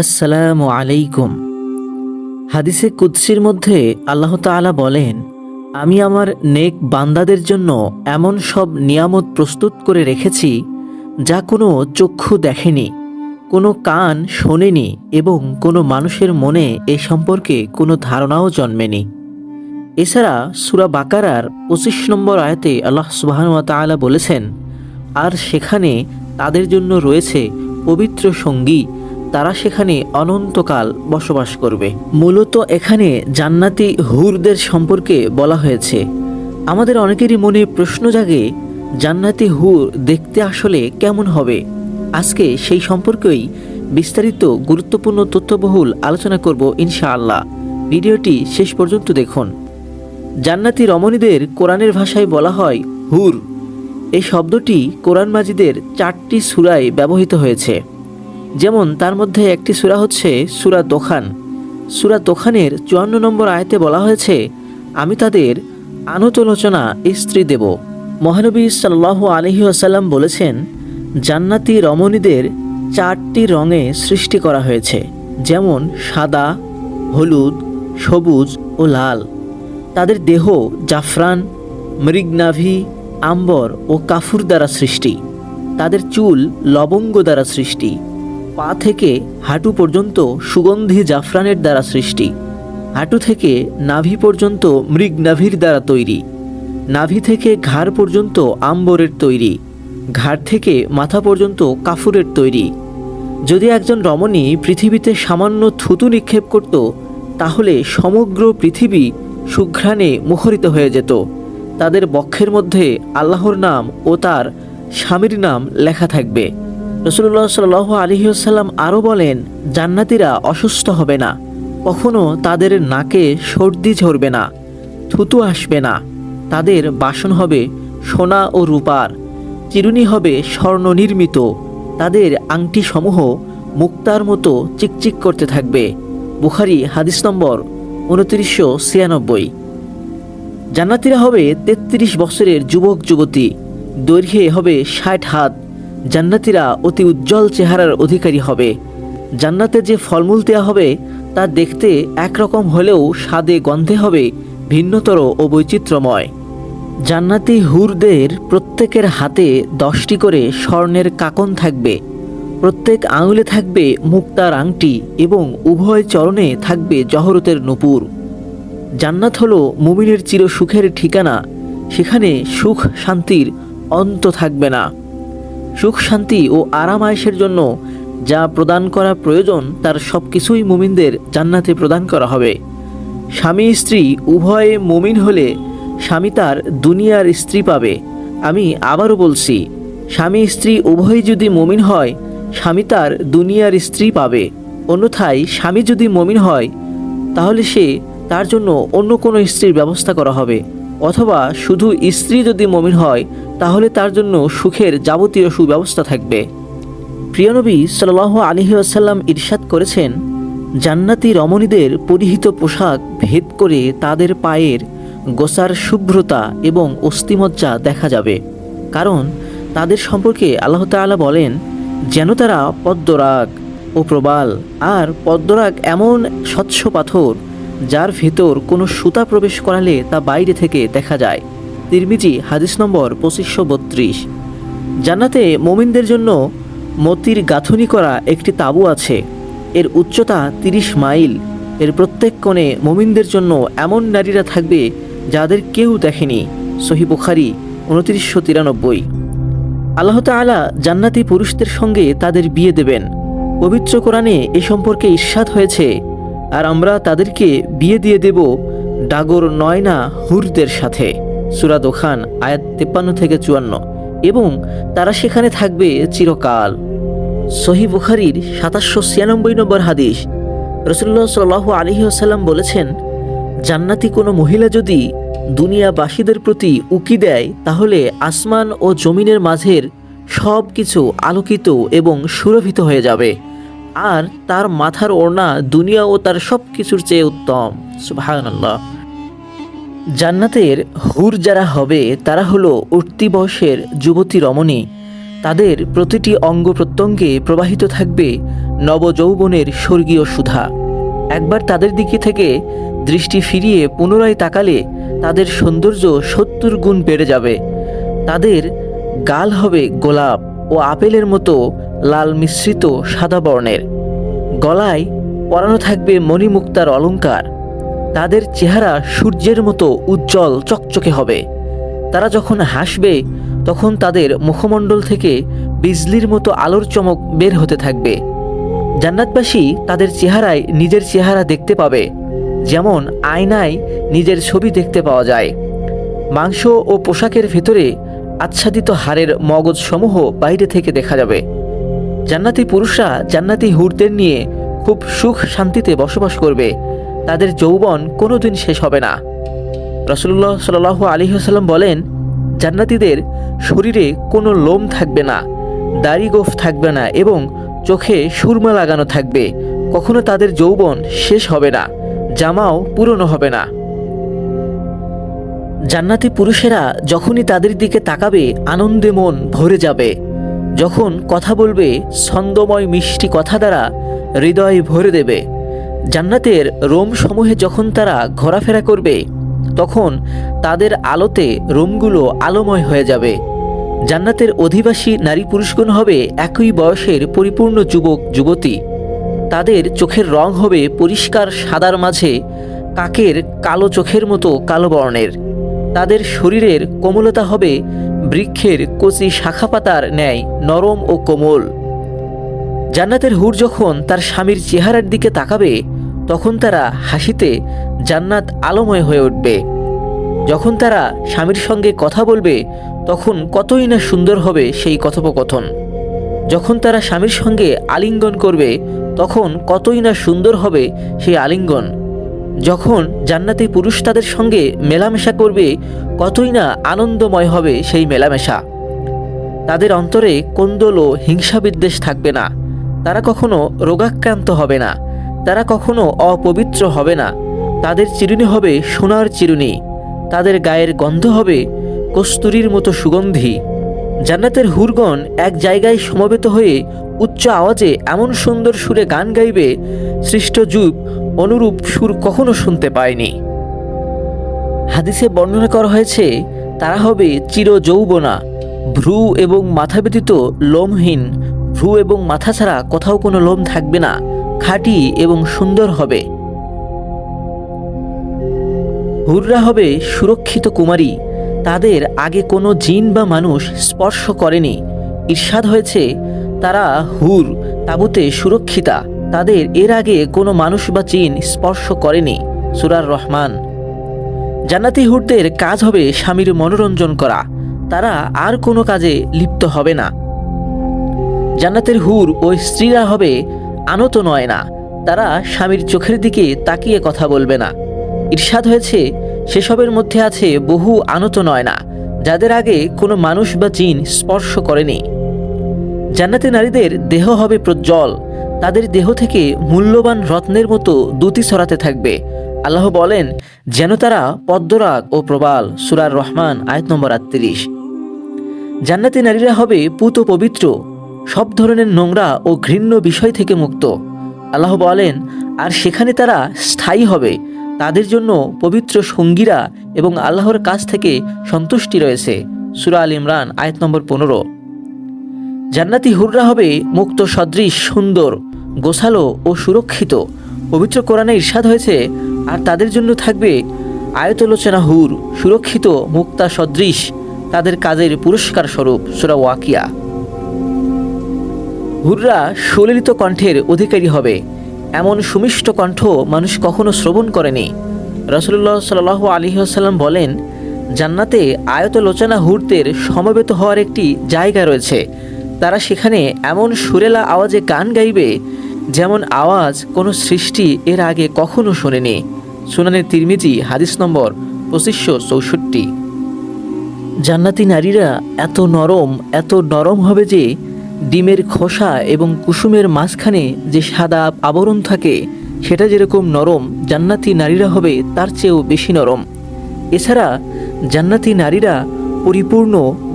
আসসালামু আলাইকুম। হাদিসে কুৎসির মধ্যে আল্লাহ তাআলা বলেন, আমি আমার নেক বান্দাদের জন্য এমন সব নিয়ামত প্রস্তুত করে রেখেছি, যা কোনো চক্ষু দেখেনি, কোনো কান শোনেনি এবং কোনো মানুষের মনে এ সম্পর্কে কোনো ধারণাও জন্মেনি। এছাড়া সুরা বাকারার পঁচিশ নম্বর আয়াতে আল্লাহ সুবাহানুয়া বলেছেন, আর সেখানে তাদের জন্য রয়েছে পবিত্র সঙ্গী তারা সেখানে অনন্তকাল বসবাস করবে। মূলত এখানে জান্নাতি হুরদের সম্পর্কে বলা হয়েছে। আমাদের অনেকেরই মনে প্রশ্ন জাগে, জান্নাতি হুর দেখতে আসলে কেমন হবে? আজকে সেই সম্পর্কেই বিস্তারিত গুরুত্বপূর্ণ তথ্যবহুল আলোচনা করব ইনশাআল্লাহ। ভিডিওটি শেষ পর্যন্ত দেখুন। জান্নাতি রমণীদের কোরআনের ভাষায় বলা হয় হুর। এই শব্দটি কোরআন মাজিদের চারটি সুরায় ব্যবহৃত হয়েছে। যেমন তার মধ্যে একটি সুরা হচ্ছে সুরা দোখান সুরা দোখানের চুয়ান্ন নম্বর আয়তে বলা হয়েছে, আমি তাদের আনুতলোচনা স্ত্রী দেব। মহানবী সাল্লাহ আলহি আসাল্লাম বলেছেন, জান্নাতি রমণীদের চারটি রঙে সৃষ্টি করা হয়েছে, যেমন সাদা, হলুদ, সবুজ ও লাল। তাদের দেহ জাফরান, মৃগনাভি, আম্বর ও কাফুর দ্বারা সৃষ্টি। তাদের চুল লবঙ্গ দ্বারা সৃষ্টি। পা থেকে হাঁটু পর্যন্ত সুগন্ধি জাফরানের দ্বারা সৃষ্টি। হাঁটু থেকে নাভি পর্যন্ত মৃগ নাভির দ্বারা তৈরি। নাভি থেকে ঘাড় পর্যন্ত আম্বরের তৈরি। ঘাড় থেকে মাথা পর্যন্ত কাফুরের তৈরি। যদি একজন রমণী পৃথিবীতে সামান্য থুতু নিক্ষেপ করত, তাহলে সমগ্র পৃথিবী সুঘ্রাণে মুখরিত হয়ে যেত। তাদের বক্ষের মধ্যে আল্লাহর নাম ও তার স্বামীর নাম লেখা থাকবে। রসুল্লাহ সাল আলহিউসাল্লাম আরও বলেন, জান্নাতিরা অসুস্থ হবে না, কখনো তাদের নাকে সর্দি ঝরবে না, থুতু আসবে না, তাদের বাসন হবে সোনা ও রূপার, চিরুনি হবে স্বর্ণ নির্মিত, তাদের আংটি সমূহ মুক্তার মতো চিকচিক করতে থাকবে, বুখারি হাদিস নম্বর উনত্রিশশো ছিয়ানব্বই। জান্নাতিরা হবে তেত্রিশ বছরের যুবক যুবতী দৈর্ঘ্যে হবে ষাট হাত জান্নাতিরা অতি উজ্জ্বল চেহারার অধিকারী হবে। জান্নাতে যে ফলমূল দেওয়া হবে, তা দেখতে একরকম হলেও স্বাদে গন্ধে হবে, ভিন্নতর ও বৈচিত্র্যময়। জান্নাতি হুরদের প্রত্যেকের হাতে দশটি করে স্বর্ণের কাকন থাকবে। প্রত্যেক আঙুলে থাকবে মুক্তার আংটি এবং উভয় চরণে থাকবে জহরতের নুপুর। জান্নাত হলো মুমিনের চির সুখের ঠিকানা, সেখানে সুখ শান্তির অন্ত থাকবে না। সুখ, শান্তি ও আরাম আয়েসের জন্য যা প্রদান করা প্রয়োজন, তার সব কিছুই মুমিনদের জান্নাতে প্রদান করা হবে। স্বামী, স্ত্রী উভয়ে মুমিন হলে স্বামী তার দুনিয়ার স্ত্রী পাবে। আমি আবারও বলছি, স্বামী, স্ত্রী উভয়ই যদি মমিন হয়, স্বামী তার দুনিয়ার স্ত্রী পাবে। অন্যথায় স্বামী যদি মমিন হয়, তাহলে সে তার জন্য অন্য কোনো স্ত্রীর ব্যবস্থা করা হবে। অথবা শুধু স্ত্রী যদি মমিন হয়, তাহলে তার জন্য সুখের যাবতীয় সুব্যবস্থা থাকবে। প্রিয়নবী সাল আলহি আসাল্লাম ইরশাদ করেছেন, জান্নাতি রমণীদের পরিহিত পোশাক ভেদ করে তাদের পায়ের গোসার শুভ্রতা এবং অস্থিমজ্জা দেখা যাবে। কারণ তাদের সম্পর্কে আল্লাহ তাআলা বলেন, যেন তারা পদ্মরাগ ও প্রবাল, আর পদ্মরাগ এমন স্বচ্ছ পাথর যার ভেতর কোনো সুতা প্রবেশ করালে তা বাইরে থেকে দেখা যায়। তিরমিজি, হাদিস নম্বর পঁচিশশো বত্রিশ। জান্নাতে মোমিনদের জন্য মতির গাঁথনি করা একটি তাঁবু আছে। এর উচ্চতা তিরিশ মাইল। এর প্রত্যেক কোণে মোমিনদের জন্য এমন নারীরা থাকবে যাদের কেউ দেখেনি। সহি বুখারি, উনত্রিশশো তিরানব্বই। আল্লাহ তাআলা জান্নাতি পুরুষদের সঙ্গে তাদের বিয়ে দেবেন। পবিত্র কোরআনে এ সম্পর্কে ঈর্ষাদ হয়েছে আর আমরা তাদেরকে বিয়ে দিয়ে দেব ডাগর নয়না হুরদের সাথে। সুরা দোখান, আয়াত তেপ্পান্ন থেকে চুয়ান্ন। এবং তারা সেখানে থাকবে চিরকাল। সহি বুখারির সাতাশশো ছিয়ানব্বই নম্বর হাদিস রসুল্লাহ সাল আলহি আসাল্লাম বলেছেন, জান্নাতি কোনো মহিলা যদি দুনিয়াবাসীদের প্রতি উকি দেয়, তাহলে আসমান ও জমিনের মাঝের সব কিছু আলোকিত এবং সুরভিত হয়ে যাবে। আর তার মাথার ওড়না দুনিয়া ও তার সব কিছুর চেয়ে উত্তম। সুবাহান্লাহ জান্নাতের হুর যারা হবে, তারা হলো উঠতি বয়সের যুবতী রমণী। তাদের প্রতিটি অঙ্গ প্রত্যঙ্গে প্রবাহিত থাকবে নবযৌবনের স্বর্গীয় সুধা। একবার তাদের দিকে থেকে দৃষ্টি ফিরিয়ে পুনরায় তাকালে তাদের সৌন্দর্য সত্তর গুণ বেড়ে যাবে। তাদের গাল হবে গোলাপ ও আপেলের মতো লাল মিশ্রিত সাদা বর্ণের। গলায় পরানো থাকবে মণিমুক্তার অলঙ্কার তাদের চেহারা সূর্যের মতো উজ্জ্বল চকচকে হবে। তারা যখন হাসবে, তখন তাদের মুখমণ্ডল থেকে বিজলির মতো আলোর চমক বের হতে থাকবে। জান্নাতবাসী তাদের চেহারায় নিজের চেহারা দেখতে পাবে, যেমন আয়নায় নিজের ছবি দেখতে পাওয়া যায়। মাংস ও পোশাকের ভেতরে আচ্ছাদিত হাড়ের মগজসমূহ বাইরে থেকে দেখা যাবে। জান্নাতি পুরুষরা জান্নাতি হুরদের নিয়ে খুব সুখ শান্তিতে বসবাস করবে। তাদের যৌবন কোনোদিন শেষ হবে না। রসুল্লাহ সাল আলী হাসাল্লাম বলেন, জান্নাতিদের শরীরে কোনো লোম থাকবে না, দাড়ি গোফ থাকবে না এবং চোখে সুরমা লাগানো থাকবে। কখনো তাদের যৌবন শেষ হবে না, জামাও পুরনো হবে না। জান্নাতি পুরুষেরা যখনই তাদের দিকে তাকাবে, আনন্দে মন ভরে যাবে। যখন কথা বলবে, ছন্দময় মিষ্টি কথা দ্বারা হৃদয় ভরে দেবে। জান্নাতের রোম সমূহে যখন তারা ঘোরাফেরা করবে, তখন তাদের আলোতে রোমগুলো আলোময় হয়ে যাবে। জান্নাতের অধিবাসী নারী পুরুষগণ হবে একই বয়সের পরিপূর্ণ যুবক, যুবতী। তাদের চোখের রং হবে পরিষ্কার সাদার মাঝে, কাকের কালো চোখের মতো কালো বর্ণের। তাদের শরীরের কোমলতা হবে বৃক্ষের কচি শাখা পাতার ন্যায় নরম ও কোমল। জান্নাতের হুর যখন তার স্বামীর চেহারার দিকে তাকাবে, তখন তারা হাসিতে জান্নাত আলোময় হয়ে উঠবে। যখন তারা স্বামীর সঙ্গে কথা বলবে, তখন কতই না সুন্দর হবে সেই কথোপকথন। যখন তারা স্বামীর সঙ্গে আলিঙ্গন করবে, তখন কতই না সুন্দর হবে সেই আলিঙ্গন। যখন জান্নাতি পুরুষ তাদের সঙ্গে মেলামেশা করবে, কতই না আনন্দময় হবে সেই মেলামেশা। তাদের অন্তরে কোন্দল ও হিংসা বিদ্বেষ থাকবে না। তারা কখনো রোগাক্রান্ত হবে না। তারা কখনো অপবিত্র হবে না। তাদের চিরুনি হবে সোনার চিরুনি। তাদের গায়ের গন্ধ হবে কস্তুরীর মতো সুগন্ধি। জান্নাতের হুরগণ এক জায়গায় সমবেত হয়ে উচ্চ আওয়াজে এমন সুন্দর সুরে গান গাইবে, সৃষ্ট যুগ অনুরূপ সুর কখনো শুনতে পায়নি। হাদিসে বর্ণনা করা হয়েছে, তারা হবে চির যৌবনা ভ্রু এবং মাথা ব্যতীত লোমহীন, ভ্রু এবং মাথা ছাড়া কোথাও কোনো লোম থাকবে না, খাঁটি এবং সুন্দর হবে। হুররা হবে সুরক্ষিত কুমারী, তাদের আগে কোনো জিন বা মানুষ স্পর্শ করেনি। ঈর্ষাদ হয়েছে, তারা হুর, তাবুতে সুরক্ষিতা তাদের এর আগে কোনো মানুষ বা জিন স্পর্শ করেনি, সুরার রহমান। জান্নাতি হুরদের কাজ হবে স্বামীর মনোরঞ্জন করা, তারা আর কোনো কাজে লিপ্ত হবে না। জান্নাতের হুর ও স্ত্রীরা হবে আনত নয় না, তারা স্বামীর চোখের দিকে তাকিয়ে কথা বলবে না। ঈর্ষাদ হয়েছে, সেসবের মধ্যে আছে বহু আনত নয় না, যাদের আগে কোনো মানুষ বা জিন স্পর্শ করেনি। জান্নাতি নারীদের দেহ হবে প্রজ্জ্বল তাদের দেহ থেকে মূল্যবান রত্নের মতো দুতি ছড়াতে থাকবে। আল্লাহ বলেন, যেন তারা পদ্মরাগ ও প্রবাল, সুরার রহমান, আয়াত নম্বর আটত্রিশ। জান্নাতি নারীরা হবে পুত পবিত্র, সব ধরনের নোংরা ও ঘৃণ্য বিষয় থেকে মুক্ত। আল্লাহ বলেন, আর সেখানে তারা স্থায়ী হবে, তাদের জন্য পবিত্র সঙ্গীরা এবং আল্লাহর কাছ থেকে সন্তুষ্টি রয়েছে। সুরা আল ইমরান, আয়াত নম্বর পনেরো। জান্নাতি হুররা হবে মুক্ত, সদৃশ, সুন্দর, গোছালো ও সুরক্ষিত। পবিত্র কোরআনে ইরশাদ হয়েছে, আর তাদের জন্য থাকবে আয়তলোচনা হুর, সুরক্ষিত, মুক্তা, সদৃশ, তাদের কাজের পুরস্কার স্বরূপ। সুরা ওয়াকিয়া। হুররা সুললিত কণ্ঠের অধিকারী হবে। এমন সুমিষ্ট কণ্ঠ মানুষ কখনো শ্রবণ করেনি। রসুল্লাহ সাল আলী আসাল্লাম বলেন, জান্নাতে আয়তলোচনা হুরদের সমবেত হওয়ার একটি জায়গা রয়েছে। তারা সেখানে এমন সুরেলা আওয়াজে গান গাইবে, যেমন আওয়াজ কোনো সৃষ্টি এর আগে কখনো শোনেনি। সুনানের তিরমিজি, হাদিস নম্বর পঁচিশশো চৌষট্টি। জান্নাতি নারীরা এত নরম এত নরম হবে যে ডিমের খোসা এবং কুসুমের মাঝখানে যে সাদা আবরণ থাকে, সেটা যেরকম নরম, জান্নাতি নারীরা হবে তার চেয়েও বেশি নরম। এছাড়া জান্নাতি নারীরা পরিপূর্ণ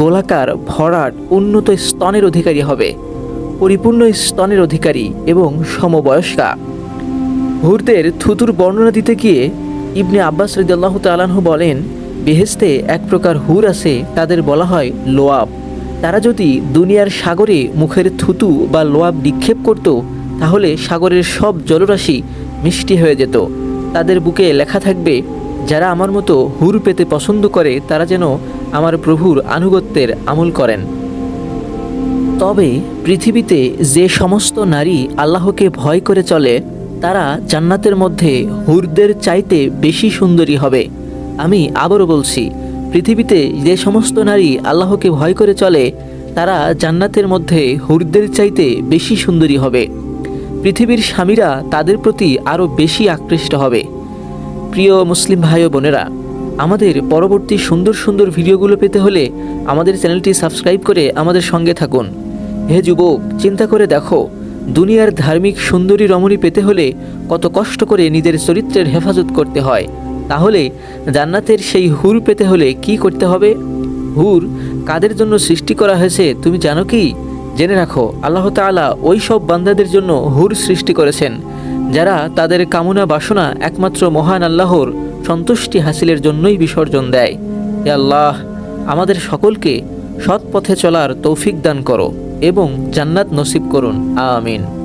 গোলাকার, ভরাট, উন্নত স্তনের অধিকারী হবে। পরিপূর্ণ স্তনের অধিকারী এবং সমবয়স্কা। হুরদের থুতুর বর্ণনা দিতে গিয়ে ইবনে আব্বাস রদিয়াল্লাহ তালাহু বলেন বেহেস্তে এক প্রকার হুর আছে, তাদের বলা হয় লোয়াব। তারা যদি দুনিয়ার সাগরে মুখের থুতু বা লোয়াব নিক্ষেপ করত, তাহলে সাগরের সব জলরাশি মিষ্টি হয়ে যেত। তাদের বুকে লেখা থাকবে, যারা আমার মতো হুর পেতে পছন্দ করে, তারা যেন আমার প্রভুর আনুগত্যের আমল করেন। তবে পৃথিবীতে যে সমস্ত নারী আল্লাহকে ভয় করে চলে, তারা জান্নাতের মধ্যে হুরদের চাইতে বেশি সুন্দরী হবে। আমি আবারও বলছি, পৃথিবীতে যে সমস্ত নারী আল্লাহকে ভয় করে চলে, তারা জান্নাতের মধ্যে হুরদের চাইতে বেশি সুন্দরী হবে। পৃথিবীর স্বামীরা তাদের প্রতি আরও বেশি আকৃষ্ট হবে। প্রিয় মুসলিম ভাই বোনেরা আমাদের পরবর্তী সুন্দর সুন্দর ভিডিওগুলো পেতে হলে আমাদের চ্যানেলটি সাবস্ক্রাইব করে আমাদের সঙ্গে থাকুন। হে যুবক, চিন্তা করে দেখো, দুনিয়ার ধার্মিক সুন্দরী রমণী পেতে হলে কত কষ্ট করে নিজের চরিত্রের হেফাজত করতে হয়। তাহলে জান্নাতের সেই হুর পেতে হলে কি করতে হবে? হুর, কাদের জন্য সৃষ্টি করা হয়েছে তুমি জানো কি? জেনে রাখো, আল্লাহ তাআলা ওই সব বান্দাদের জন্য হুর সৃষ্টি করেছেন, যারা তাদের কামনা বাসনা একমাত্র মহান আল্লাহর সন্তুষ্টি হাসিলের জন্যই বিসর্জন দেয়। হে আল্লাহ, আমাদের সকলকে সৎ পথে চলার তৌফিক দান করো এবং জান্নাত নসিব করুন। আমিন।